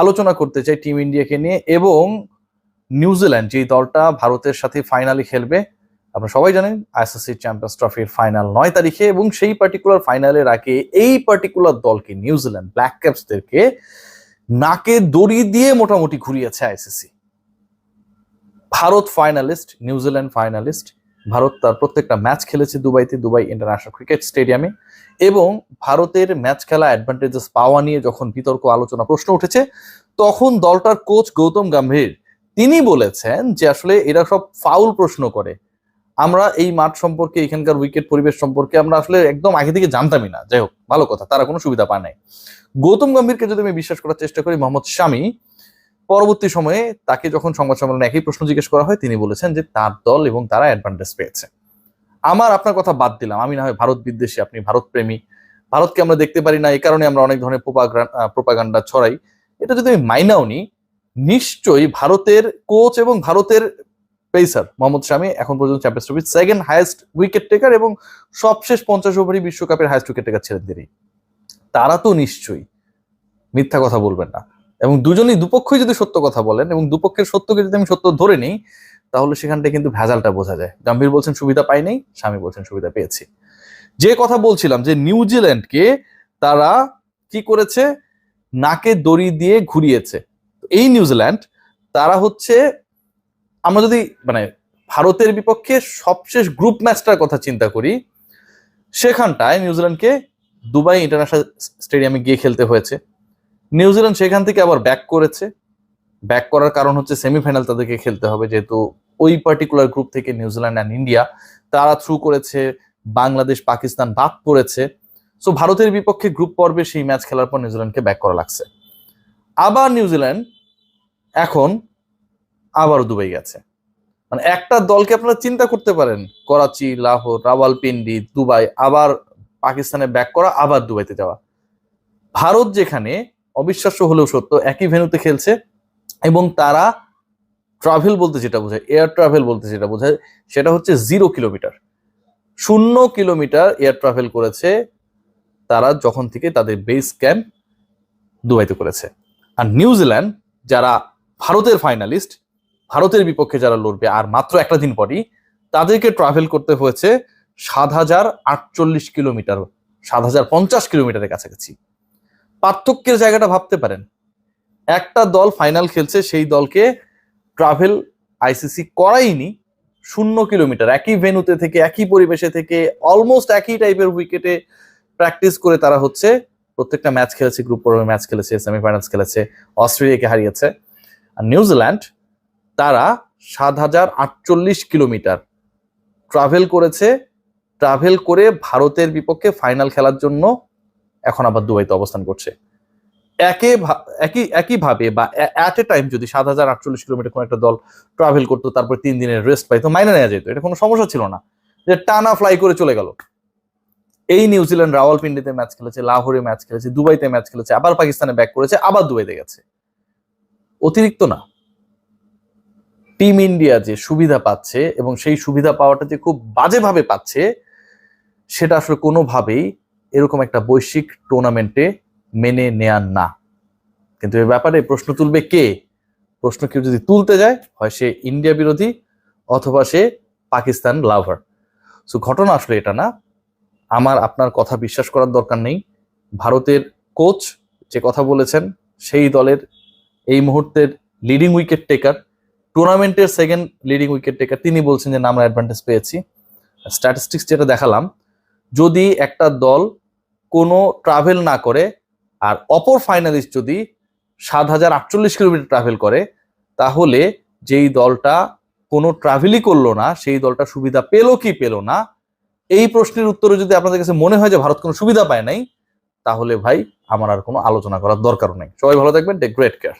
আলোচনা করতে চাই টিম ইন্ডিয়াকে নিয়ে এবং নিউজিল্যান্ড, যেই দলটা ভারতের সাথে ফাইনালি খেলবে, আপনারা সবাই জানেন আইসিসি চ্যাম্পিয়ন্স ট্রফির ফাইনাল নয় তারিখে এবং সেই পার্টিকুলার ফাইনালের আগে এই পার্টিকুলার দলকে, নিউজিল্যান্ড ব্ল্যাক ক্যাপসদেরকে নাকে দড়ি দিয়ে মোটামুটি ঘুরিয়েছে ICC Bharat finalist New Zealand finalist Bharat তার প্রত্যেকটা ম্যাচ খেলেছে দুবাইতে, দুবাই ইন্টারন্যাশনাল ক্রিকেট স্টেডিয়ামে। এবং ভারতের ম্যাচ খেলা অ্যাডভান্টেজেস পাওয়া নিয়ে যখন বিতর্ক, আলোচনা, প্রশ্ন উঠেছে, তখন দলটার কোচ গৌতম গম্ভীর, তিনি বলেছেন যে আসলে এরা সব ফাউল প্রশ্ন করে। আমরা এই মাঠ সম্পর্কে, এখানকার উইকেট পরিবেশ সম্পর্কে আমরা আসলে একদম আগে থেকে জানতামই না। যাই হোক, ভালো কথা, তারা কোনো সুবিধা পায় নাই। গৌতম গম্ভীরকে যদি আমি বিশ্বাস করার চেষ্টা করি, মোহাম্মদ শামি পরবর্তী সময়ে তাকে যখন সংবাদ সম্মেলনে একই প্রশ্ন জিজ্ঞেস করা হয়, তিনি বলেছেন যে তার দল এবং তারা অ্যাডভান্টেজ পেয়েছে। আমার আপনার কথা বাদ দিলাম। আমি না হয় ভারত বিদ্বেষী, আপনি ভারত প্রেমী। ভারতকে আমরা দেখতে পারি না, এই কারণে আমরা অনেক ধরনের প্রোপাগান্ডা ছড়াই। এটা যদি আমি মাইনাও নিই নিশ্চয়ই ভারতের কোচ এবং ভারতের পেসার মোহাম্মদ শামি এখন পর্যন্ত চ্যাম্পিয়ন্স ট্রফির সেকেন্ড হায়েস্ট উইকেট টেকার এবং সবশেষ পঞ্চাশ ওভারই বিশ্বকাপের হায়েস্ট উইকেট টেকার ছেলেদেরই তারা তো নিশ্চয়ই মিথ্যা কথা বলবেন না। এবং দুজনই দুপক্ষই যদি সত্য কথা বলেন এবং দুপক্ষের সত্যকে যদি আমি সত্য ধরে নিই, তাহলে সেখানটা কিন্তু ভেজালটা বোঝা যায়। গম্ভীর বলছেন, সুবিধা পাই নাই, স্বামী বলছেন, সুবিধা পেয়েছি। যে কথা বলছিলাম যে নিউজিল্যান্ডকে তারা কি করেছে? নাকে দড়ি দিয়ে ঘুরিয়েছে। এই নিউজিল্যান্ড তারা হচ্ছে, আমরা যদি মানে ভারতের বিপক্ষে সবশেষ গ্রুপ ম্যাচটার কথা চিন্তা করি, সেখানটায় নিউজিল্যান্ডকে দুবাই ইন্টারন্যাশনাল স্টেডিয়ামে গিয়ে খেলতে হয়েছে। নিউজিল্যান্ড সেখান থেকে আবার ব্যাক করেছে। ব্যাক করার কারণ হচ্ছে সেমিফাইনাল তাদেরকে খেলতে হবে, যেহেতু ওই পার্টিকুলার গ্রুপ থেকে নিউজিল্যান্ড অ্যান্ড ইন্ডিয়া তারা থ্রু করেছে, বাংলাদেশ, পাকিস্তান বাদ পড়েছে। সো ভারতের বিপক্ষে গ্রুপ পর্বে সেই ম্যাচ খেলার পর নিউজিল্যান্ডকে ব্যাক করা লাগছে। আবার নিউজিল্যান্ড এখন আবারও দুবাই গেছে। মানে একটা দলকে আপনারা চিন্তা করতে পারেন, করাচি, লাহোর, রাওয়ালপিন্ডি, দুবাই, আবার পাকিস্তানে ব্যাক করা, আবার দুবাইতে যাওয়া। ভারত যেখানে অবিশ্বাস্য হলেও সত্য, একই ভেন্যুতে খেলছে এবং তারা ট্রাভেল বলতে যেটা বোঝায় এয়ার ট্রাভেল বলতে যেটা বোঝায়, সেটা হচ্ছে জিরো কিলোমিটার শূন্য কিলোমিটার এয়ার ট্রাভেল করেছে তারা যখন থেকে তাদের বেস ক্যাম্প দুবাইতে করেছে। আর নিউজিল্যান্ড যারা ভারতের ফাইনালিস্ট ভারতের বিপক্ষে যারা লড়বে, আর মাত্র একটা দিন পরই তাদেরকে ট্রাভেল করতে হয়েছে সাত হাজার আটচল্লিশ কিলোমিটার সাত হাজার পঞ্চাশ কিলোমিটারের কাছাকাছি। পার্থক্যের জায়গাটা ভাবতে পারেন। একটা দল ফাইনাল খেলছে, সেই দলকে ট্রাভেল আইসিসি করাইনি শূন্য কিলোমিটার একই ভেনুতে থেকে, একই পরিবেশে থেকে অলমোস্ট একই টাইপের উইকেটে প্র্যাকটিস করে তারা হচ্ছে প্রত্যেকটা ম্যাচ খেলেছে গ্রুপ পর্বে ম্যাচ খেলেছে সেমিফাইনালস খেলেছে, অস্ট্রেলিয়াকে হারিয়েছে। আর নিউজিল্যান্ড তারা সাত হাজার আটচল্লিশ কিলোমিটার ট্রাভেল করেছে ট্রাভেল করে ভারতের বিপক্ষে ফাইনাল খেলার জন্য এখন আবার দুবাইতে অবস্থান করছে। একে একই একইভাবে বা অ্যাট এ টাইম যদি সাত হাজার আটচল্লিশ কিলোমিটার কোনো একটা দল ট্রাভেল করতো, তারপর তিন দিনের রেস্ট পাইতো, মাইনে নেওয়া যেত। এটা কোনো সমস্যা ছিল না। যে টানা ফ্লাই করে চলে গেল। এই নিউজিল্যান্ড রাওয়ালপিন্ডিতে ম্যাচ খেলেছে লাহোরে ম্যাচ খেলেছে দুবাইতে ম্যাচ খেলেছে, আবার পাকিস্তানে ব্যাক করেছে, আবার দুবাইতে গেছে। অতিরিক্ত না। টিম ইন্ডিয়া যে সুবিধা পাচ্ছে এবং সেই সুবিধা পাওয়াটা যে খুব বাজেভাবে পাচ্ছে, সেটা আসলে কোনোভাবেই এরকম একটা বৈশ্বিক টুর্নামেন্টে মেনে নেয়ার না। কিন্তু এ ব্যাপারে প্রশ্ন তুলবে কে? প্রশ্ন কেউ যদি তুলতে যায়, হয় সে ইন্ডিয়া বিরোধী অথবা সে পাকিস্তান লাভার সো ঘটনা আসলে এটা না। আমার, আপনার কথা বিশ্বাস করার দরকার নেই। ভারতের কোচ যে কথা বলেছেন, সেই দলের এই মুহূর্তের লিডিং উইকেট টেকার টুর্নামেন্টের সেকেন্ড লিডিং উইকেট টেকার তিনি বলছেন যে আমরা অ্যাডভান্টেজ পেয়েছি। স্ট্যাটিস্টিক্স যেটা দেখালাম, যদি একটা দল কোনো ট্রাভেল না করে, আর অপর ফাইনালিস্ট যদি সাত হাজার আটচল্লিশ কিলোমিটার ট্রাভেল করে, তাহলে যেই দলটা কোনো ট্রাভেলই করল না, সেই দলটা সুবিধা পেল কি পেল না, এই প্রশ্নের উত্তরে যদি আপনাদের কাছে মনে হয় যে ভারত কোনো সুবিধা পায় নাই, তাহলে ভাই আমার আর কোনো আলোচনা করার দরকার নেই। সবাই ভালো থাকবেন টেক গ্রেট কেয়ার